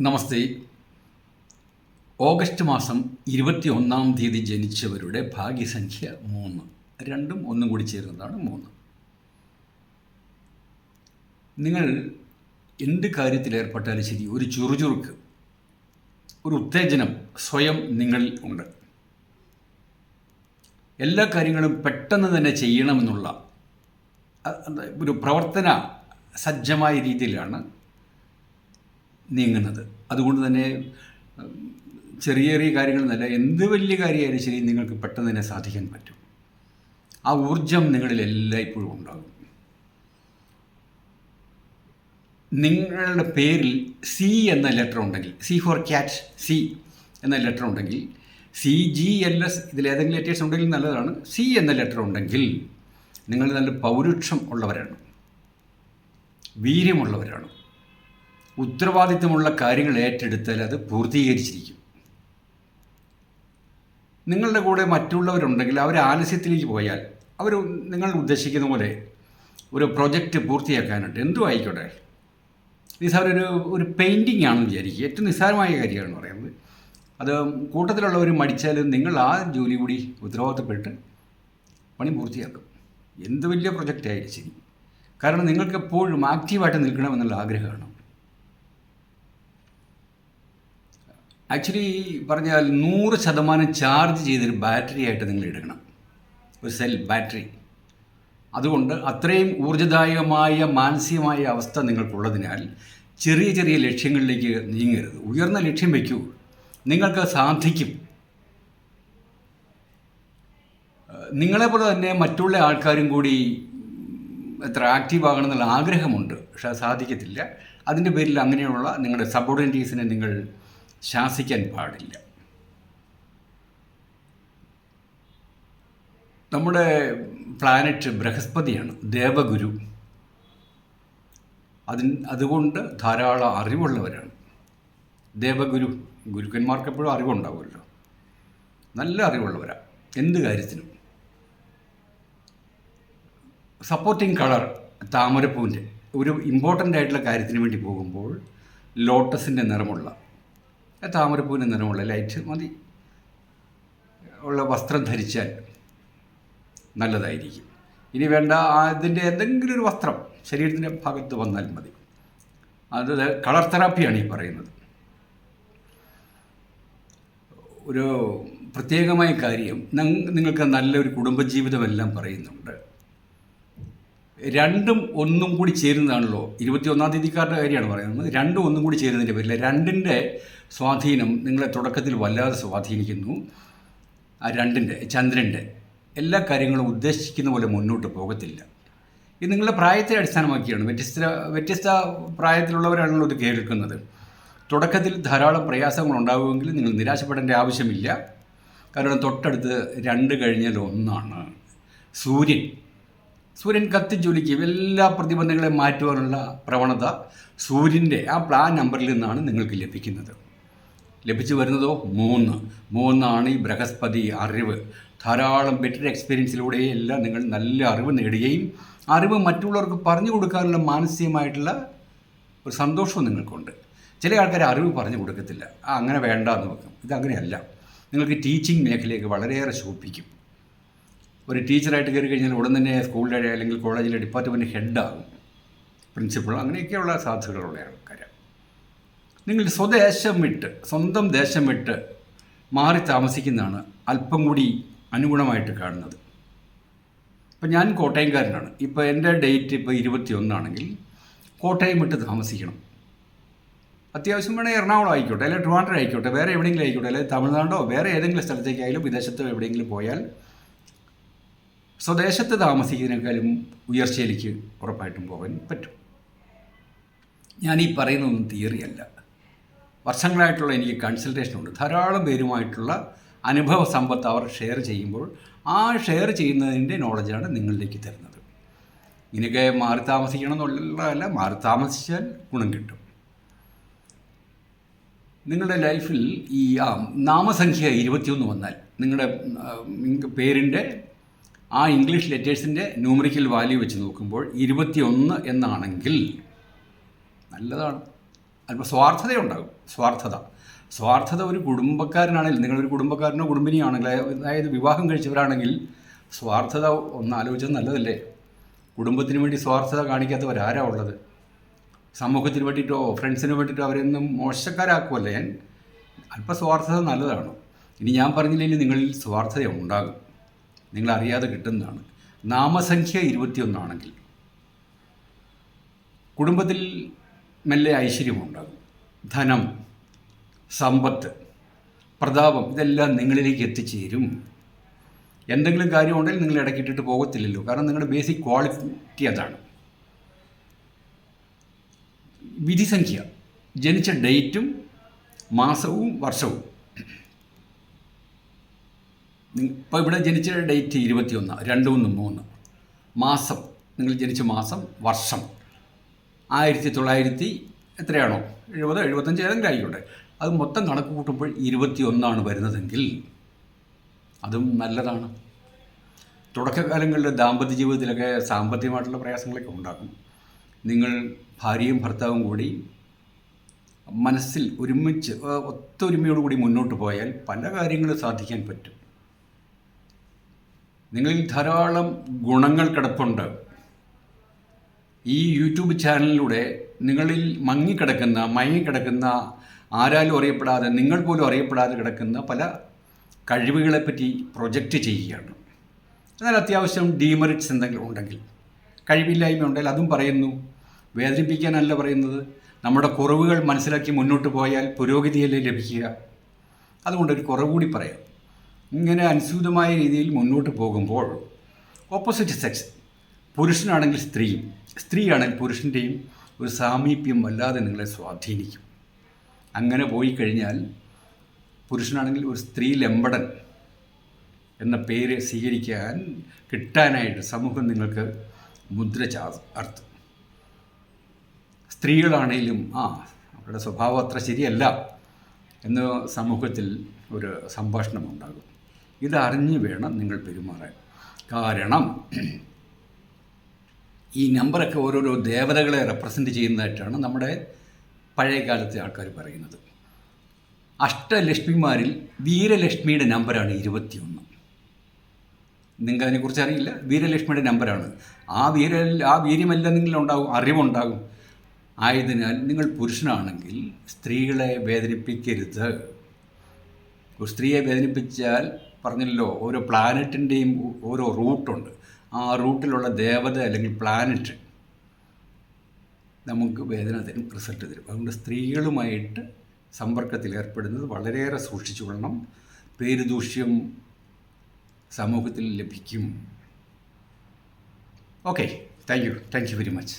നമസ്തേ. August മാസം ഇരുപത്തി ഒന്നാം തീയതി ജനിച്ചവരുടെ ഭാഗ്യസംഖ്യ മൂന്ന്. രണ്ടും ഒന്നും കൂടി ചേരുന്നതാണ് മൂന്ന്. നിങ്ങൾ എന്ത് കാര്യത്തിൽ ഏർപ്പെട്ടാലും ശരി ഒരു ചുറുചുറുക്ക് ഒരു ഉത്തേജനം സ്വയം നിങ്ങളിൽ ഉണ്ട്. എല്ലാ കാര്യങ്ങളും പെട്ടെന്ന് തന്നെ ചെയ്യണമെന്നുള്ള ഒരു പ്രവർത്തന സജ്ജമായ രീതിയിലാണ് നീങ്ങുന്നത്. അതുകൊണ്ട് തന്നെ ചെറിയ ചെറിയ കാര്യങ്ങൾ കാര്യങ്ങളെന്നല്ല എന്ത് വലിയ കാര്യമായാലും ശരി നിങ്ങൾക്ക് പെട്ടെന്ന് തന്നെ സാധിക്കാൻ പറ്റും. ആ ഊർജം നിങ്ങളിൽ എല്ലായ്പ്പോഴും ഉണ്ടാകും. നിങ്ങളുടെ പേരിൽ സി എന്ന ലെറ്റർ ഉണ്ടെങ്കിൽ സി ഫോർ ക്യാറ്റ് സി എന്ന ലെറ്റർ ഉണ്ടെങ്കിൽ സി ജി എൽ എസ് ഇതിൽ ഏതെങ്കിലും ലെറ്റേഴ്സ് ഉണ്ടെങ്കിൽ നല്ലതാണ്. സി എന്ന ലെറ്റർ ഉണ്ടെങ്കിൽ നിങ്ങൾ നല്ല പൗരുഷം ഉള്ളവരാണ്. വീര്യമുള്ളവരാണ്. ഉത്തരവാദിത്തമുള്ള കാര്യങ്ങൾ ഏറ്റെടുത്താൽ അത് പൂർത്തീകരിച്ചിരിക്കും. നിങ്ങളുടെ കൂടെ മറ്റുള്ളവരുണ്ടെങ്കിൽ അവർ ആലസ്യത്തിലേക്ക് പോയാൽ അവർ നിങ്ങൾ ഉദ്ദേശിക്കുന്ന പോലെ ഒരു പ്രൊജക്റ്റ് പൂർത്തിയാക്കാനുണ്ട്. എന്തും ആയിക്കോട്ടെ. നിസ്സാര ഒരു ഒരു പെയിന്റിംഗ് ആണെന്ന് വിചാരിക്കുക. ഏറ്റവും നിസ്സാരമായ കാര്യമാണെന്ന് പറയുന്നത്. അത് കൂട്ടത്തിലുള്ളവർ മടിച്ചാൽ നിങ്ങൾ ആ ജോലി കൂടി ഉത്തരവാദിത്തപ്പെട്ട് പണി പൂർത്തിയാക്കും. എന്ത് വലിയ പ്രൊജക്റ്റ് ആയിരിക്കും കാരണം നിങ്ങൾക്ക് എപ്പോഴും ആക്റ്റീവായിട്ട് നിൽക്കണമെന്നുള്ള ആഗ്രഹമാണ്. ആക്ച്വലി പറഞ്ഞാൽ നൂറ് ശതമാനം ചാർജ് ചെയ്തൊരു ബാറ്ററി ആയിട്ട് നിങ്ങൾ എടുക്കണം. ഒരു സെൽ ബാറ്ററി അതുകൊണ്ട് അത്രയും ഊർജദായകമായ മാനസികമായ അവസ്ഥ നിങ്ങൾക്കുള്ളതിനാൽ ചെറിയ ചെറിയ ലക്ഷ്യങ്ങളിലേക്ക് നീങ്ങരുത്. ഉയർന്ന ലക്ഷ്യം വയ്ക്കൂ. നിങ്ങൾക്ക് സാധിക്കും. നിങ്ങളെ നിങ്ങളെപ്പോലെ തന്നെ മറ്റുള്ള ആൾക്കാരും കൂടി എത്ര ആക്റ്റീവ് ആകണം എന്നുള്ള ആഗ്രഹമുണ്ട്. പക്ഷെ അത് സാധിക്കത്തില്ല. അതിന്റെ പേരിൽ അങ്ങനെയുള്ള നിങ്ങളുടെ സബോർഡിനേറ്റീസിനെ നിങ്ങൾ ശാസിക്കാൻ പാടില്ല. നമ്മുടെ പ്ലാനറ്റ് ബൃഹസ്പതിയാണ് ദേവഗുരു. അതിൻ അതുകൊണ്ട് ധാരാളം അറിവുള്ളവരാണ്. ദേവഗുരു ഗുരുക്കന്മാർക്ക് എപ്പോഴും അറിവുണ്ടാവുമല്ലോ. നല്ല അറിവുള്ളവരാണ് എന്ത് കാര്യത്തിനും. സപ്പോർട്ടിങ് കളർ താമരപ്പൂവിന്റെ. ഒരു ഇമ്പോർട്ടന്റ് ആയിട്ടുള്ള കാര്യത്തിന് വേണ്ടി പോകുമ്പോൾ ലോട്ടസിന്റെ നിറമുള്ള താമരപ്പൂവിന്റെ നിറമുള്ള ലൈറ്റ് മതി. ഉള്ള വസ്ത്രം ധരിച്ചാൽ നല്ലതായിരിക്കും. ഇനി വേണ്ട അതിന്റെ എന്തെങ്കിലും ഒരു വസ്ത്രം ശരീരത്തിന്റെ ഭാഗത്ത് വന്നാൽ മതി. അത് കളർ തെറാപ്പിയാണ് ഈ പറയുന്നത്. ഒരു പ്രത്യേകമായ കാര്യം നിങ്ങൾക്ക് നല്ലൊരു കുടുംബജീവിതമെല്ലാം പറയുന്നുണ്ട്. രണ്ടും ഒന്നും കൂടി ചേരുന്നതാണല്ലോ. ഇരുപത്തിയൊന്നാം തീയതിക്കാരുടെ കാര്യമാണ് പറയുന്നത്. രണ്ടും ഒന്നും കൂടി ചേരുന്നതിന്റെ പേരിൽ രണ്ടിന്റെ സ്വാധീനം നിങ്ങളെ തുടക്കത്തിൽ വല്ലാതെ സ്വാധീനിക്കുന്നു. ആ രണ്ടിന്റെ ചന്ദ്രന്റെ എല്ലാ കാര്യങ്ങളും ഉദ്ദേശിക്കുന്ന പോലെ മുന്നോട്ട് പോകത്തില്ല. ഇത് നിങ്ങളുടെ പ്രായത്തെ അടിസ്ഥാനമാക്കിയാണ്. വ്യത്യസ്ത വ്യത്യസ്ത പ്രായത്തിലുള്ളവരാണല്ലോ ഇത് കേൾക്കുന്നത്. തുടക്കത്തിൽ ധാരാളം പ്രയാസങ്ങൾ ഉണ്ടാകുമെങ്കിലും നിങ്ങൾ നിരാശപ്പെടേണ്ട ആവശ്യമില്ല. കാരണം തൊട്ടടുത്ത് രണ്ട് കഴിഞ്ഞാൽ ഒന്നാണ്. സൂര്യൻ സൂര്യൻ കത്തിജ്വലിക്കും എല്ലാ പ്രതിബന്ധങ്ങളെയും മാറ്റുവാനുള്ള പ്രവണത സൂര്യന്റെ ആ പ്ലാൻ നമ്പറിൽ നിന്നാണ് നിങ്ങൾക്ക് ലഭിക്കുന്നത്. ലഭിച്ചു വരുന്നതോ മൂന്ന്. മൂന്നാണ് ഈ ബൃഹസ്പതി അറിവ്. ധാരാളം ബെറ്റർ എക്സ്പീരിയൻസിലൂടെ എല്ലാം നിങ്ങൾ നല്ല അറിവ് നേടുകയും അറിവ് മറ്റുള്ളവർക്ക് പറഞ്ഞു കൊടുക്കാനുള്ള മാനസികമായിട്ടുള്ള ഒരു സന്തോഷവും നിങ്ങൾക്കുണ്ട്. ചില ആൾക്കാർ അറിവ് പറഞ്ഞു കൊടുക്കത്തില്ല. ആ അങ്ങനെ വേണ്ട എന്ന് വെക്കും. ഇതങ്ങനെയല്ല. നിങ്ങൾക്ക് ടീച്ചിങ് മേഖലയൊക്കെ വളരെയേറെ ശോഭിക്കും. ഒരു ടീച്ചറായിട്ട് കയറി കഴിഞ്ഞാൽ ഉടൻ തന്നെ സ്കൂളിലെ അല്ലെങ്കിൽ കോളേജിലെ ഡിപ്പാർട്ട്മെന്റ് ഹെഡാകും. പ്രിൻസിപ്പൾ അങ്ങനെയൊക്കെയുള്ള സാധ്യതകളുള്ള ആൾക്കാരാണ് നിങ്ങൾ സ്വദേശം വിട്ട് സ്വന്തം ദേശം വിട്ട് മാറി താമസിക്കുന്നതാണ് അല്പം കൂടി അനുഗുണമായിട്ട് കാണുന്നത്. ഇപ്പം ഞാൻ കോട്ടയംകാരനാണ്. ഇപ്പോൾ എന്റെ ഡേറ്റ് ഇപ്പോൾ ഇരുപത്തി ഒന്നാണെങ്കിൽ കോട്ടയം വിട്ട് താമസിക്കണം. അത്യാവശ്യം വേണേൽ എറണാകുളം ആയിക്കോട്ടെ അല്ലെങ്കിൽ ട്രിവാൻഡ്രം ആയിക്കോട്ടെ വേറെ എവിടെയെങ്കിലും ആയിക്കോട്ടെ അല്ലെങ്കിൽ തമിഴ്നാടോ വേറെ ഏതെങ്കിലും സ്ഥലത്തേക്കായാലും വിദേശത്തോ എവിടെയെങ്കിലും പോയാൽ സ്വദേശത്ത് താമസിക്കുന്നതിനേക്കാളും ഉയർച്ചയിലേക്ക് ഉറപ്പായിട്ടും പോകാൻ പറ്റും. ഞാൻ ഈ പറയുന്നതൊന്നും തിയറിയല്ല. വർഷങ്ങളായിട്ടുള്ള എനിക്ക് കൺസൾട്ടേഷൻ ഉണ്ട്. ധാരാളം പേരുമായിട്ടുള്ള അനുഭവ സമ്പത്ത് അവർ ഷെയർ ചെയ്യുമ്പോൾ ആ ഷെയർ ചെയ്യുന്നതിന്റെ നോളജാണ് നിങ്ങളിലേക്ക് തരുന്നത്. ഇങ്ങനെയൊക്കെ മാറി താമസിക്കണം എന്നുള്ളതല്ല മാറി താമസിച്ചാൽ ഗുണം കിട്ടും. നിങ്ങളുടെ ലൈഫിൽ ഈ ആ നാമസംഖ്യ ഇരുപത്തിയൊന്ന് വന്നാൽ നിങ്ങളുടെ പേരിന്റെ ആ ഇംഗ്ലീഷ് ലെറ്റേഴ്സിന്റെ ന്യൂമറിക്കൽ വാല്യൂ വെച്ച് നോക്കുമ്പോൾ ഇരുപത്തിയൊന്ന് എന്നാണെങ്കിൽ നല്ലതാണ്. അല്പം സ്വാർത്ഥതയുണ്ടാകും. സ്വാർത്ഥത. സ്വാർത്ഥത ഒരു കുടുംബക്കാരനാണെങ്കിൽ നിങ്ങളൊരു കുടുംബക്കാരനോ കുടുംബിനിയാണെങ്കിൽ അതായത് വിവാഹം കഴിച്ചവരാണെങ്കിൽ സ്വാർത്ഥത ഒന്ന് ആലോചിച്ചത് നല്ലതല്ലേ? കുടുംബത്തിന് വേണ്ടി സ്വാർത്ഥത കാണിക്കാത്തവരാരാ ഉള്ളത്? സമൂഹത്തിന് വേണ്ടിയിട്ടോ ഫ്രണ്ട്സിന് വേണ്ടിയിട്ടോ അവരെന്നും മോശക്കാരാക്കുമല്ലേ അല്പ സ്വാർത്ഥത നല്ലതാണ്? ഇനി ഞാൻ പറഞ്ഞില്ലെങ്കിൽ നിങ്ങളിൽ സ്വാർത്ഥത ഉണ്ടാകും. നിങ്ങൾ അറിയാതെ കിട്ടുന്നതാണ്. നാമസംഖ്യ ഇരുപത്തിയൊന്നാണെങ്കിൽ കുടുംബത്തിൽ മെല്ലെ ഐശ്വര്യമുണ്ടാകും. ധനം സമ്പത്ത് പ്രതാപം ഇതെല്ലാം നിങ്ങളിലേക്ക് എത്തിച്ചേരും. എന്തെങ്കിലും കാര്യമുണ്ടെങ്കിൽ നിങ്ങൾ ഇടയ്ക്കിട്ടിട്ട് പോകത്തില്ലല്ലോ. കാരണം നിങ്ങളുടെ ബേസിക് ക്വാളിറ്റി അതാണ്. വിധിസംഖ്യ. ജനിച്ച ഡേറ്റും മാസവും വർഷവും. ഇപ്പോൾ ഇവിടെ ജനിച്ച ഡേറ്റ് ഇരുപത്തിയൊന്ന് രണ്ട് ഒന്ന് മൂന്ന്. മാസം നിങ്ങൾ ജനിച്ച മാസം വർഷം. ആയിരത്തി തൊള്ളായിരത്തി എത്രയാണോ? എഴുപത് എഴുപത്തഞ്ച് ഏതെങ്കിലും ആയിക്കോട്ടെ. അത് മൊത്തം കണക്ക് കൂട്ടുമ്പോൾ ഇരുപത്തിയൊന്നാണ് വരുന്നതെങ്കിൽ അതും നല്ലതാണ്. തുടക്കകാലങ്ങളിൽ ദാമ്പത്യ ജീവിതത്തിലൊക്കെ സാമ്പത്തികമായിട്ടുള്ള പ്രയാസങ്ങളൊക്കെ ഉണ്ടാക്കും. നിങ്ങൾ ഭാര്യയും ഭർത്താവും കൂടി മനസ്സിൽ ഒരുമിച്ച് ഒത്തൊരുമയോടുകൂടി മുന്നോട്ട് പോയാൽ പല കാര്യങ്ങളും സാധിക്കാൻ പറ്റും. നിങ്ങളിൽ ധാരാളം ഗുണങ്ങൾ കിടപ്പുണ്ട്. ഈ യൂട്യൂബ് ചാനലിലൂടെ നിങ്ങളിൽ മങ്ങിക്കിടക്കുന്ന മയങ്ങിക്കിടക്കുന്ന ആരാലും അറിയപ്പെടാതെ നിങ്ങൾ പോലും അറിയപ്പെടാതെ കിടക്കുന്ന പല കഴിവുകളെപ്പറ്റി പ്രൊജക്റ്റ് ചെയ്യുകയാണ്. എന്നാൽ അത്യാവശ്യം ഡീമെറിറ്റ്സ് എന്തെങ്കിലും ഉണ്ടെങ്കിൽ കഴിവില്ലായ്മ ഉണ്ടെങ്കിൽ അതും പറയുന്നു. വേദനിപ്പിക്കാനല്ല പറയുന്നത്. നമ്മുടെ കുറവുകൾ മനസ്സിലാക്കി മുന്നോട്ട് പോയാൽ പുരോഗതിയല്ലേ ലഭിക്കുക. അതുകൊണ്ട് ഒരു കുറവ് കൂടി പറയാം. ഇങ്ങനെ അനുസൃതമായ രീതിയിൽ മുന്നോട്ട് പോകുമ്പോൾ ഓപ്പോസിറ്റ് സെക്സ് പുരുഷനാണെങ്കിൽ സ്ത്രീയും സ്ത്രീയാണെങ്കിൽ പുരുഷന്റെയും ഒരു സാമീപ്യം വല്ലാതെ നിങ്ങളെ സ്വാധീനിക്കും. അങ്ങനെ പോയി കഴിഞ്ഞാൽ പുരുഷനാണെങ്കിൽ ഒരു സ്ത്രീ ലംബടൻ എന്ന പേര് സ്വീകരിക്കാൻ കിട്ടാനായിട്ട് സമൂഹം നിങ്ങൾക്ക് മുദ്ര ചാ അർത്ഥം സ്ത്രീകളാണേലും ആ അവരുടെ സ്വഭാവം അത്ര ശരിയല്ല എന്ന് സമൂഹത്തിൽ ഒരു സംഭാഷണം ഉണ്ടാകും. ഇതറിഞ്ഞ് വേണം നിങ്ങൾ പെരുമാറാൻ. കാരണം ഈ നമ്പറൊക്കെ ഓരോരോ ദേവതകളെ റെപ്രസെന്റ് ചെയ്യുന്നതായിട്ടാണ് നമ്മുടെ പഴയകാലത്തെ ആൾക്കാർ പറയുന്നത്. അഷ്ടലക്ഷ്മിമാരിൽ വീരലക്ഷ്മിയുടെ നമ്പറാണ് ഇരുപത്തിയൊന്ന്. നിങ്ങൾക്ക് അതിനെക്കുറിച്ച് അറിയില്ല? വീരലക്ഷ്മിയുടെ നമ്പറാണ്. ആ വീര ആ വീര്യമെല്ലാം നിങ്ങളുണ്ടാകും അറിവുണ്ടാകും. ആയതിനാൽ നിങ്ങൾ പുരുഷനാണെങ്കിൽ സ്ത്രീകളെ വേദനിപ്പിക്കരുത്. ഒരു സ്ത്രീയെ വേദനിപ്പിച്ചാൽ പറഞ്ഞല്ലോ ഓരോ പ്ലാനറ്റിന്റെയും ഓരോ റൂട്ടുണ്ട്. ആ റൂട്ടിലുള്ള ദേവത അല്ലെങ്കിൽ പ്ലാനറ്റ് നമുക്ക് വേദന തരും റിസൾട്ട് തരും. അതുകൊണ്ട് സ്ത്രീകളുമായിട്ട് സമ്പർക്കത്തിൽ ഏർപ്പെടുന്നത് വളരെയേറെ സൂക്ഷിച്ചു കൊള്ളണം പേരുദൂഷ്യം സമൂഹത്തിൽ ലഭിക്കും. Okay thank you thank you very much